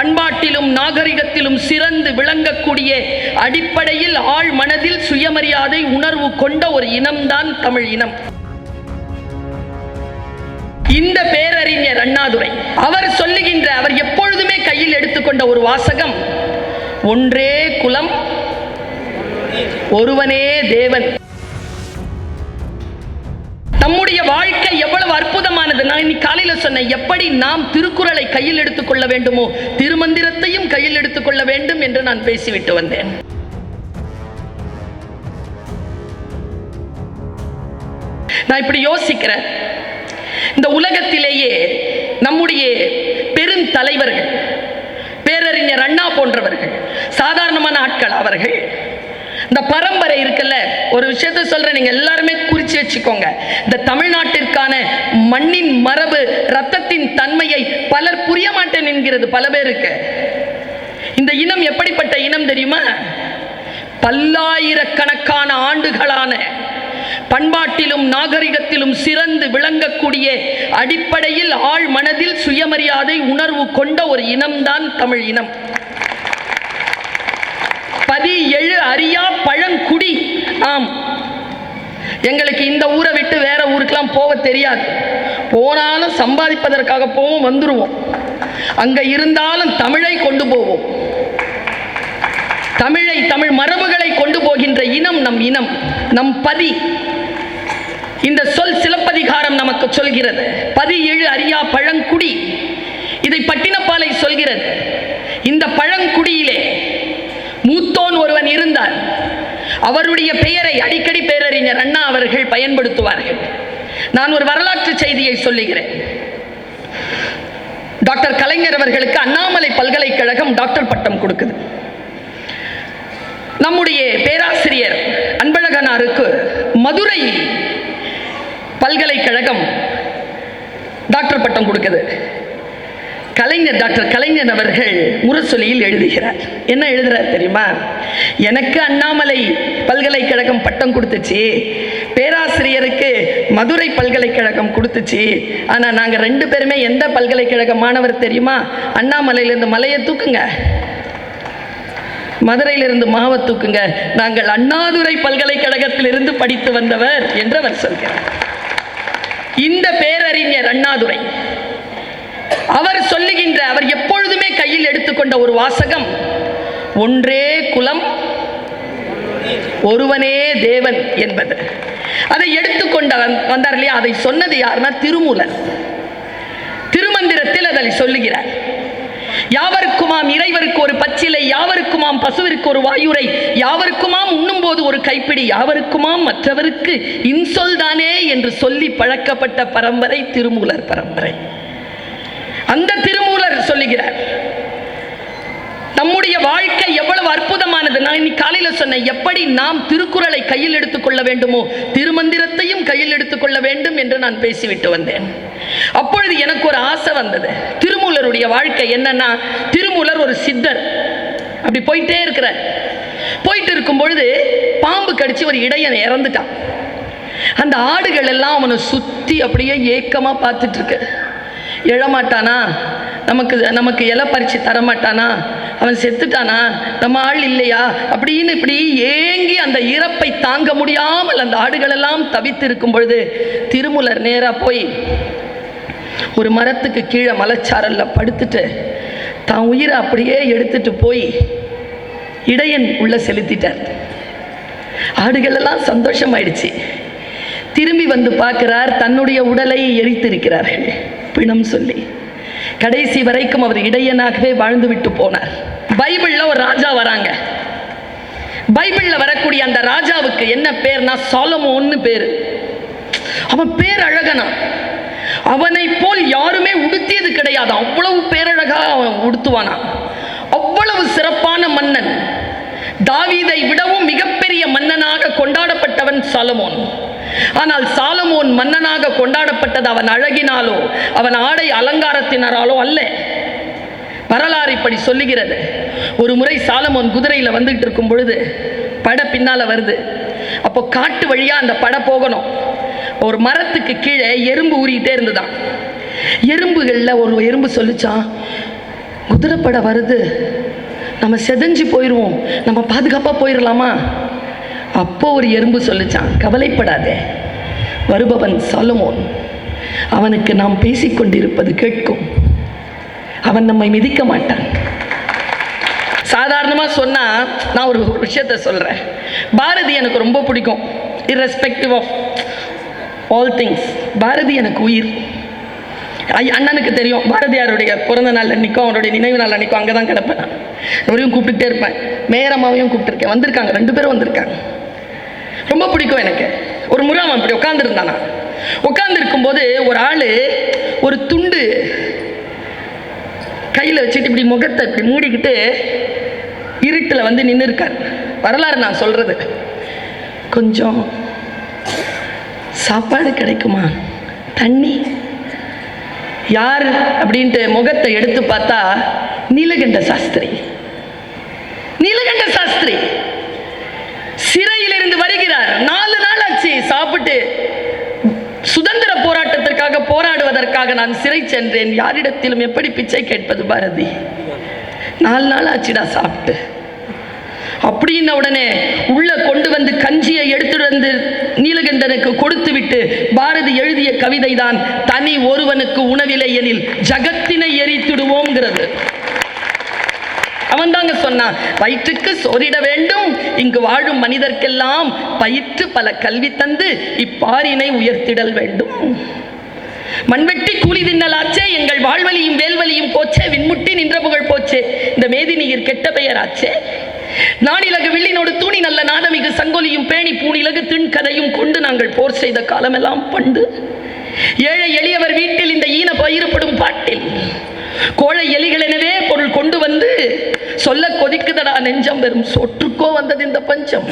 பண்பாட்டிலும் நாகரிகத்திலும் சிறந்து விளங்கக்கூடிய அடிப்படையில் ஆழ் மனதில் சுயமரியாதை உணர்வு கொண்ட ஒரு இனம்தான் தமிழ் இனம். இந்த பேரறிஞர் அண்ணாதுரை அவர் சொல்லுகின்ற அவர் எப்பொழுதுமே கையில் எடுத்துக்கொண்ட ஒரு வாசகம் ஒன்றே குலம் ஒருவனே தேவன். நம்முடைய வாழ்க்கை எவ்வளவு அற்புதமானது. நான் இன்னைக்கு காலையில சொன்னேன் எப்படி நாம் திருக்குறளை கையில் எடுத்துக்கொள்ள வேண்டுமோ திருமந்திரத்தையும் கையில் எடுத்துக்கொள்ள வேண்டும் என்று நான் பேசிவிட்டு வந்தேன். நான் இப்படி யோசிக்கிறேன். இந்த உலகத்திலேயே நம்முடைய பெருந்தலைவர்கள் பேரறிஞர் அண்ணா போன்றவர்கள் சாதாரணமான ஆட்கள் அவர்கள் இந்த பரம்பரை இருக்குல்ல ஒரு விஷயத்த சொல்றேன் நீங்க எல்லாருமே குறிச்சு வச்சுக்கோங்க. இந்த தமிழ்நாட்டிற்கான மண்ணின் மரபு ரத்தத்தின் தன்மையை பலர் புரிய மாட்டேன் என்கிறது பல பேருக்கு. இந்த இனம் எப்படிப்பட்ட இனம் தெரியுமா? பல்லாயிரக்கணக்கான ஆண்டுகளான பண்பாட்டிலும் நாகரிகத்திலும் சிறந்து விளங்கக்கூடிய அடிப்படையில் ஆழ் மனதில் சுயமரியாதை உணர்வு கொண்ட ஒரு இனம்தான் தமிழ் இனம். பதி எழு அறியா பழங்குடி. ஆம். எங்களுக்கு இந்த ஊரை விட்டு வேற ஊருக்கெல்லாம் போக தெரியாது. போனாலும் சம்பாதிப்பதற்காக போவோம் வந்துடுவோம் அங்க இருந்தாலும் தமிழை கொண்டு போவோம். தமிழை தமிழ் மரபுகளை கொண்டு போகின்ற இனம் நம் இனம் நம் பதி. இந்த சொல் சிலப்பதிகாரம் நமக்கு சொல்கிறது. பதி எழு அறியா பழங்குடி. இதை பட்டினப்பாலை சொல்கிறது. இந்த பழங்குடியிலே மூத்தோன் இருந்தார். அவருடைய பெயரை அடிக்கடி பேரறிஞர் அண்ணா அவர்கள் பயன்படுத்துவார்கள். நான் ஒரு வரலாற்று செய்தியை சொல்லுகிறேன். டாக்டர் கலைஞர் அவர்களுக்கு அண்ணாமலை பல்கலைக்கழகம் டாக்டர் பட்டம் கொடுக்குது. நம்முடைய பேராசிரியர் அன்பழகனாருக்கு மதுரை பல்கலைக்கழகம் டாக்டர் பட்டம் கொடுக்குது. கலைஞர் டாக்டர் கலைஞர் அவர்கள் முரசொலியில் எழுதுகிறார். என்ன எழுதுறார் தெரியுமா? எனக்கு அண்ணாமலை பல்கலைக்கழகம் பட்டம் கொடுத்துச்சு. பேராசிரியருக்கு மதுரை பல்கலைக்கழகம் கொடுத்துச்சு. ஆனால் நாங்கள் ரெண்டு பேருமே எந்த பல்கலைக்கழக மாணவர் தெரியுமா? அண்ணாமலையிலேருந்து மலையை தூக்குங்க. மதுரையிலிருந்து மாவை தூக்குங்க. நாங்கள் அண்ணாதுரை பல்கலைக்கழகத்திலிருந்து படித்து வந்தவர் என்று அவர் சொல்கிறார். இந்த பேரறிஞர் அண்ணாதுரை. அவர் சொல்லுகின்ற அவர் எப்பொழுதுமே கையில் எடுத்துக்கொண்ட ஒரு வாசகம் ஒன்றே குலம் ஒருவனே தேவன் என்பது. அதை எடுத்துக்கொண்ட வந்தார் இல்லையா? அதை சொன்னது யாருன்னா திருமூலர். திருமந்திரத்தில் அதை சொல்லுகிறார். யாவருக்குமாம் இறைவருக்கு ஒரு பச்சிலை யாவருக்குமாம் பசுவிற்கு ஒரு வாயுரை யாவருக்குமாம் உண்ணும் போது ஒரு கைப்பிடி யாவருக்குமாம் மற்றவருக்கு இன்சொல் தானே என்று சொல்லி பழக்கப்பட்ட பரம்பரை திருமூலர் பரம்பரை. அந்த திருமூலர் சொல்லுகிறார் நம்முடைய வாழ்க்கை எவ்வளவு அற்புதமானது. நான் இன்னைக்கு காலையில சொன்னேன் எப்படி நாம் திருக்குறளை கையில் எடுத்துக்கொள்ள வேண்டுமோ திருமந்திரத்தையும் கையில் எடுத்துக்கொள்ள வேண்டும் என்று நான் பேசிவிட்டு வந்தேன். அப்பொழுது எனக்கு ஒரு ஆசை வந்தது. திருமூலருடைய வாழ்க்கை என்னன்னா திருமூலர் ஒரு சித்தர். அப்படி போயிட்டே இருக்கிறார். போயிட்டு இருக்கும் பொழுது பாம்பு கடிச்சு ஒரு இடையன் இறந்துட்டான். அந்த ஆடுகள் எல்லாம் அவனை சுத்தி அப்படியே ஏக்கமா பார்த்துட்டு இருக்கு. எழமாட்டானா? நமக்கு நமக்கு இலை பறிச்சு தரமாட்டானா? அவன் செத்துட்டானா? நம்ம ஆள் இல்லையா? அப்படின்னு இப்படி ஏங்கி அந்த இறப்பை தாங்க முடியாமல் அந்த ஆடுகளெல்லாம் தவித்து இருக்கும் பொழுது திருமுலர் நேராக போய் ஒரு மரத்துக்கு கீழே மலைச்சாரலில் படுத்துட்டு தான் உயிரை அப்படியே எடுத்துட்டு போய் இடையன் உள்ள செலுத்திட்டார். ஆடுகளெல்லாம் சந்தோஷமாயிடுச்சு. திரும்பி வந்து பார்க்கிறார் தன்னுடைய உடலை எரித்திருக்கிறார்கள் பிணம் சொல்லி. கடைசி வரைக்கும் அவர் இடையனாகவே வாழ்ந்து விட்டு போனார். பைபிளில் ஒரு ராஜா வராங்க. பைபிளில் வரக்கூடிய அந்த ராஜாவுக்கு என்ன பேர்னா சாலமோன்னு பேர். அவன் பேர் அழகனா அவனை போல் யாருமே உடுத்தியது கிடையாது. அவ்வளவு பேரழகா அவன் உடுத்துவானா. அவ்வளவு சிறப்பான மன்னன். தாவீதை விடவும் மிகப்பெரிய மன்னனாக கொண்டாடப்பட்டவன் சாலமோன். ஆனால் சாலமோன் மன்னனாக கொண்டாடப்பட்டது அவன் அழகினாலோ அவன் ஆடை அலங்காரத்தினராலோ அல்ல. வரலாறு இப்படி சொல்லுகிறது. ஒரு முறை சாலமோன் குதிரையில் வந்துகிட்டு இருக்கும் பொழுது படை பின்னால வருது. அப்போ காட்டு வழியாக அந்த படை போகணும். ஒரு மரத்துக்கு கீழே எறும்பு ஊறிக்கிட்டே இருந்துதான் எறும்புகளில் ஒரு எறும்பு சொல்லிச்சான் குதிரைப்படை வருது. நம்ம செதஞ்சு போயிடுவோம் நம்ம பாதுகாப்பாக போயிடலாமா அப்போ ஒரு எறும்பு சொல்லிச்சான் கவலைப்படாதே வருபவன் சாலமோன். அவனுக்கு நாம் பேசிக்கொண்டிருப்பது கேட்கும். அவன் நம்மை மிதிக்க மாட்டான். சாதாரணமாக சொன்னால் நான் ஒரு விஷயத்த சொல்கிறேன் பாரதி எனக்கு ரொம்ப பிடிக்கும். Irrespective of all things Bharathi எனக்கு உயிர். ஐ- அண்ணனுக்கு தெரியும். பாரதியாருடைய பிறந்த நாள் அன்னைக்கும் அவருடைய நினைவு நாள் அன்னைக்கும் அங்கே தான் கிடப்பேன் நான். அவரையும் கூப்பிட்டுட்டே இருப்பேன். மேயரம்மாவையும் கூப்பிட்டுருக்கேன். வந்திருக்காங்க. ரெண்டு பேரும் வந்திருக்காங்க. ரொம்ப பிடிக்கும் எனக்கு. ஒரு முறை அவன் இப்படி உட்காந்துருந்தானா உட்காந்துருக்கும் போது ஒரு ஆள் ஒரு துண்டு கையில் வச்சுட்டு இப்படி முகத்தை இப்படி மூடிக்கிட்டு இருட்டில் வந்து நின்று இருக்கார் வரலாறு நான் சொல்கிறது கொஞ்சம் சாப்பாடு கிடைக்குமா? தண்ணி? யார்? அப்படின்ட்டு முகத்தை எடுத்து பார்த்தா நீலகண்ட சாஸ்திரி. நீலகண்ட சாஸ்திரி. வருகிறார் நாலு நாள் ஆச்சு சாப்பிட்டு. சுதந்திர போராட்டத்திற்காக போராடுவதற்காக நான் சிறை சென்றேன். யாரிடத்திலும் எப்படி பிச்சை கேட்பது பாரதி? நாலு நாள் ஆச்சுடா சாப்பிட்டு. அப்படின்ன உடனே உள்ள கொண்டு வந்து கஞ்சியை எடுத்துட்டு வந்து நீலகண்டனுக்கு கொடுத்து விட்டு பாரதி எழுதிய கவிதை தான் தனி ஒருவனுக்கு உணவில்லை எனில் ஜகத்தினை எரித்திடுவோங்கிறது அவன் தாங்க சொன்னான் வயிற்றுக்கு சோறிட வேண்டும். இங்கு வாழும் மனிதர்க்கெல்லாம் பயிற்று பல கல்வி தந்து இப்பாரினை உயர்த்திடல் வேண்டும். மண்வெட்டி கூலி தின்னலாச்சே எங்கள் வாழ்வழியும் வேல்வழியும் போச்சே விண்முட்டி நின்ற புகழ் போச்சே இந்த மேதினியர் கெட்ட பெயராச்சே. நானிலகு வில்லினோடு தூணி நல்ல நாதமிகு சங்கொலியும் பேணி பூணிலகு திண்கதையும் கொண்டு நாங்கள் போர் செய்த காலமெல்லாம் பண்டு. ஏழை எளியவர் வீட்டில் இந்த ஈன பயிரப்படும் பாட்டில். கோழை எலிகளை எனவே பொருள் கொண்டு வந்து சொல்ல கொதிக்குதடா நெஞ்சம் வெறும் சொற்றுக்கோ வந்தது இந்த பஞ்சம்.